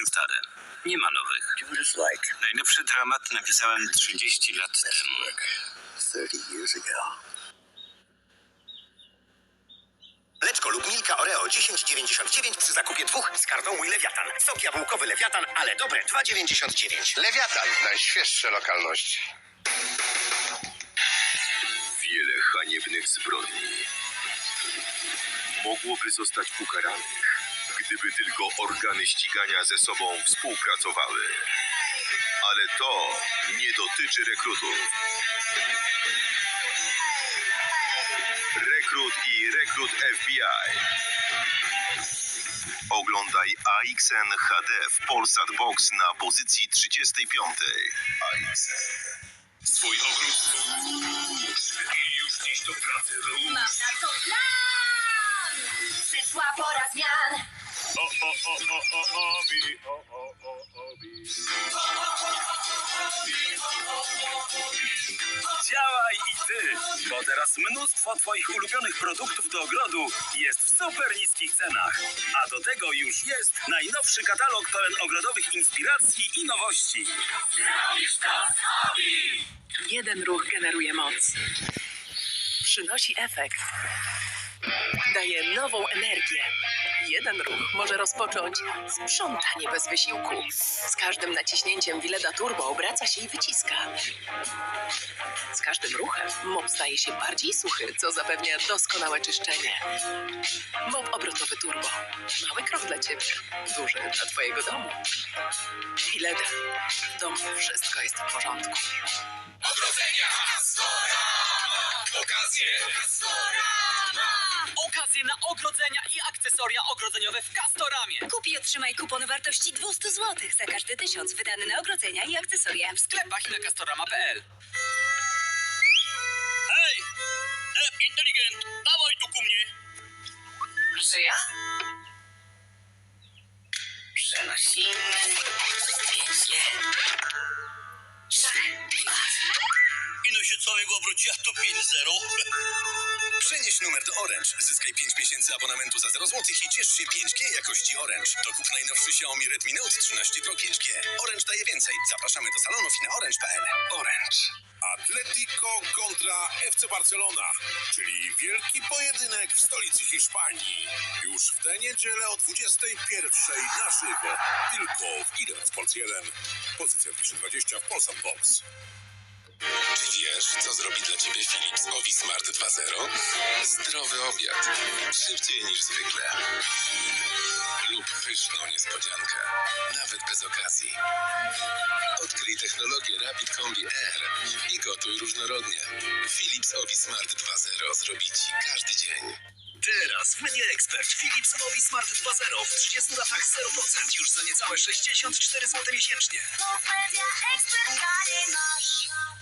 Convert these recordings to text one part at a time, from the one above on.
Stare. Nie ma nowych. Najlepszy dramat napisałem 30 lat temu. Work 30 years ago. Mleczko lub Milka Oreo 10,99 przy zakupie dwóch z kartą Lewiatan. Sok jabłkowy Lewiatan, ale dobre 2,99. Lewiatan, najświeższe lokalności. Wiele haniebnych zbrodni mogłoby zostać ukaranych, gdyby tylko organy ścigania ze sobą współpracowały. Ale to nie dotyczy rekrutów. Rekrut i rekrut FBI. Oglądaj AXN HD w Polsat Box na pozycji 35. AXN. Swój Działaj i ty, bo teraz mnóstwo twoich ulubionych produktów do ogrodu jest w super niskich cenach. A do tego już jest najnowszy katalog pełen ogrodowych inspiracji i nowości. Jeden ruch generuje moc. Przynosi efekt. Daje nową energię. Jeden ruch może rozpocząć sprzątanie bez wysiłku. Z każdym naciśnięciem Wileda Turbo obraca się i wyciska. Z każdym ruchem mop staje się bardziej suchy, co zapewnia doskonałe czyszczenie. Mop obrotowy Turbo. Mały krok dla Ciebie, duży dla Twojego domu. Wileda. W domu wszystko jest w porządku. Okazje na ogrodzenia i akcesoria ogrodzeniowe w Castoramie. Kup i otrzymaj kupon wartości 200 zł za każdy tysiąc wydany na ogrodzenia i akcesoria. W sklepach i na castorama.pl. Hej! Dep inteligent, dawaj tu ku mnie. Że ja? Przenosimy zdjęcie. Ino się całego obróciła to 5-0. Przenieś numer do Orange. Zyskaj 5 miesięcy abonamentu za 0 zł i ciesz się 5G jakości Orange. Dokup najnowszy Xiaomi Redmi Note 13 Pro 5G. Orange daje więcej. Zapraszamy do salonów i na orange.pl. Orange. Atletico kontra FC Barcelona, czyli wielki pojedynek w stolicy Hiszpanii. Już w tę niedzielę o 21 na żywo. Tylko w Ideal Sports 1. Pozycja 220 w Polsat Box. Czy wiesz, co zrobi dla ciebie Philips Ovi Smart 2.0? Zdrowy obiad. Szybciej niż zwykle. Lub pyszną niespodziankę. Nawet bez okazji. Odkryj technologię Rapid Combi Air i gotuj różnorodnie. Philips Ovi Smart 2.0 zrobi ci każdy dzień. Teraz w Media Expert Philips Ovi Smart 2.0 w 30 latach 0% już za niecałe 64 zł miesięcznie. Bo Media masz.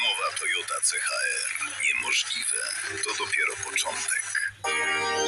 Nowa Toyota CHR. Niemożliwe. To dopiero początek.